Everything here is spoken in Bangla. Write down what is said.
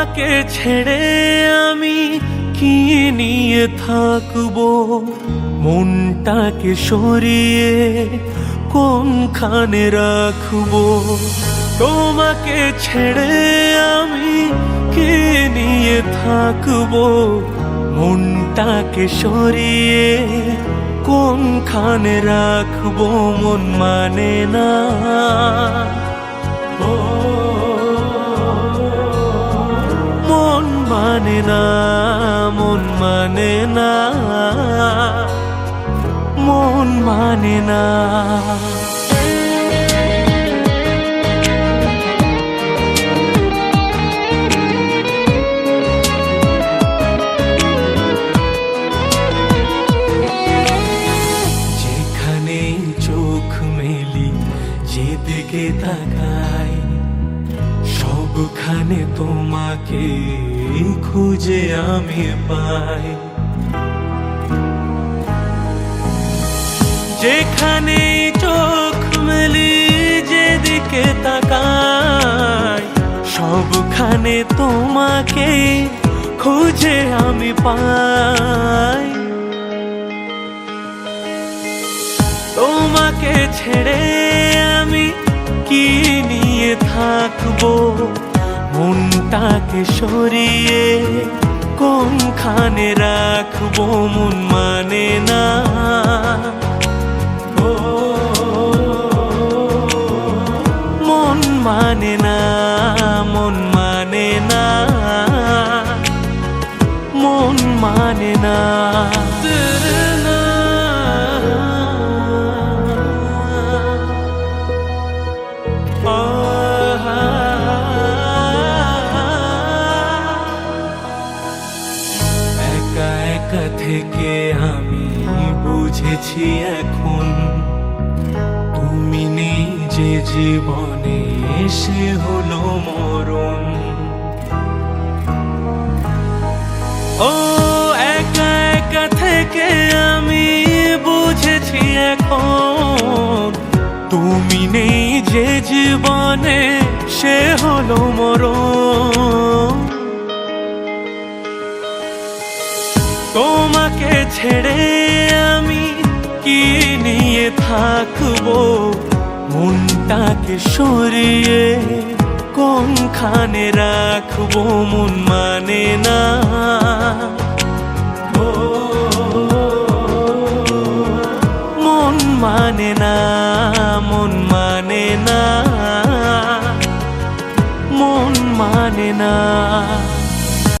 তোমাকে ছেড়ে আমি কি নিয়ে থাকব? মনটাকে সরিয়ে কোনখানে রাখব? তোমাকে ছেড়ে আমি কি নিয়ে থাকব? মনটাকে সরিয়ে কোনখানে রাখব? মন মানে না। ও মানে না মন মানে না মন মানে না। যেখানে চোখ মেলি যেদিকে তাকাই সবখানে তোমাকে খুঁজে আমি পাই। যেখানে চোখ মেলি যেদিকে তাকাই, সবখানে তোমাকে খুঁজে আমি পাই। তোমাকে ছেড়ে আমি কি থাকব, মনটাকে সরিয়ে কোনখানে রাখব, মন মানে না। ও, মন মানে না, মন মানে না। মন মানে না। থেকে আমি বুঝেছি এখন, তুমি নেই যে জীবনে এসে হলো মরণ। ও, একা একা থেকে আমি বুঝেছি এখন, তুমি নেই যে জীবনে সে হলো মরণ। তোমাকে ছেড়ে আমি কি নিয়ে থাকব? মনটাকে সরিয়ে কোনখানে রাখব? মন মানে না। মন মানে না, মন মানে না। মন মানে না।